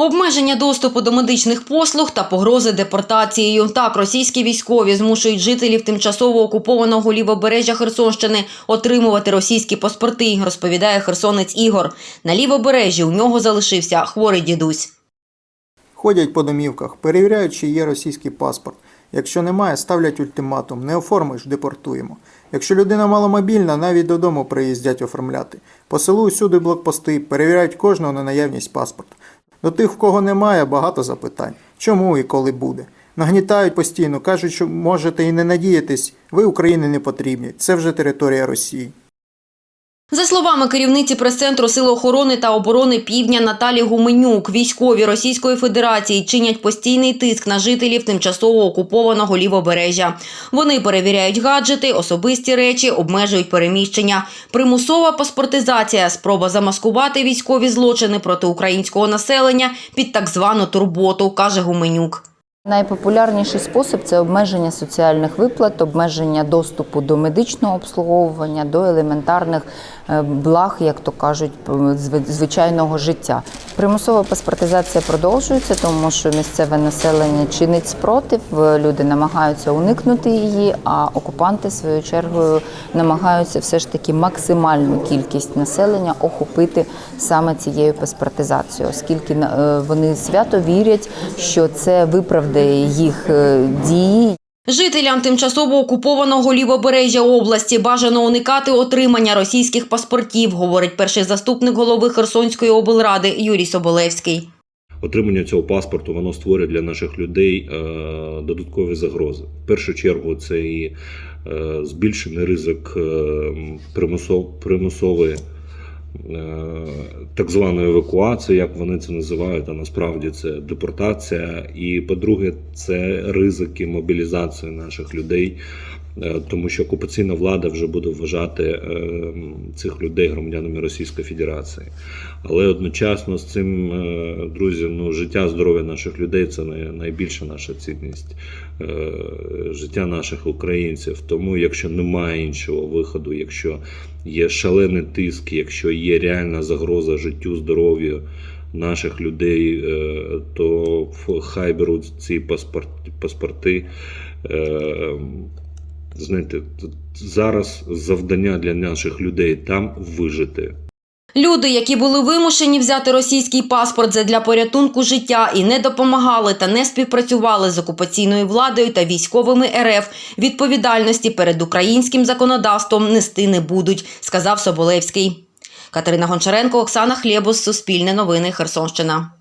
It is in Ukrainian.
Обмеження доступу до медичних послуг та погрози депортацією. Так, російські військові змушують жителів тимчасово окупованого лівобережжя Херсонщини отримувати російські паспорти, розповідає херсонець Ігор. На лівобережжі у нього залишився хворий дідусь. Ходять по домівках, перевіряють, чи є російський паспорт. Якщо немає, ставлять ультиматум. Не оформиш, депортуємо. Якщо людина маломобільна, навіть додому приїздять оформляти. По селу усюди блокпости, перевіряють кожного на наявність паспорту. До тих, в кого немає, багато запитань. Чому і коли буде? Нагнітають постійно, кажуть, що можете і не надіятись, ви Україні не потрібні. Це вже територія Росії. За словами керівниці прес-центру Сил охорони та оборони Півдня Наталі Гуменюк, військові Російської Федерації чинять постійний тиск на жителів тимчасово окупованого лівобережжя. Вони перевіряють гаджети, особисті речі, обмежують переміщення. Примусова паспортизація, спроба замаскувати військові злочини проти українського населення під так звану турботу, каже Гуменюк. Найпопулярніший спосіб це обмеження соціальних виплат, обмеження доступу до медичного обслуговування, до елементарних е, благ, як то кажуть, звичайного життя. Примусова паспортизація продовжується, тому що місцеве населення чинить спротив, е, люди намагаються уникнути її, а окупанти, своєю чергою, намагаються все ж таки максимальну кількість населення охопити саме цією паспортизацією, оскільки е, вони свято вірять, що це виправдає їх е, дії. Жителям тимчасово окупованого лівобережжя області бажано уникати отримання російських паспортів, говорить перший заступник голови Херсонської облради Юрій Соболевський. Отримання цього паспорту воно створює для наших людей е, додаткові загрози. В першу чергу це і е, збільшений ризик е, примусов, примусової так званої евакуації, як вони це називають, а насправді це депортація. І по-друге, це ризики мобілізації наших людей. Е, Тому що окупаційна влада вже буде вважати е, цих людей громадянами Російської Федерації. Але одночасно з цим, е, друзі, ну, життя, здоров'я наших людей це най- найбільша наша цінність, життя наших українців. Тому, якщо немає іншого виходу, якщо є шалений тиск, якщо є реальна загроза життю, здоров'ю наших людей, то хай беруть ці паспорт- паспорти. Знаєте, зараз завдання для наших людей там вижити. Люди, які були вимушені взяти російський паспорт задля порятунку життя і не допомагали та не співпрацювали з окупаційною владою та військовими РФ, відповідальності перед українським законодавством нести не будуть, сказав Соболевський. Катерина Гончаренко, Оксана Хлєбус, Суспільне новини, Херсонщина.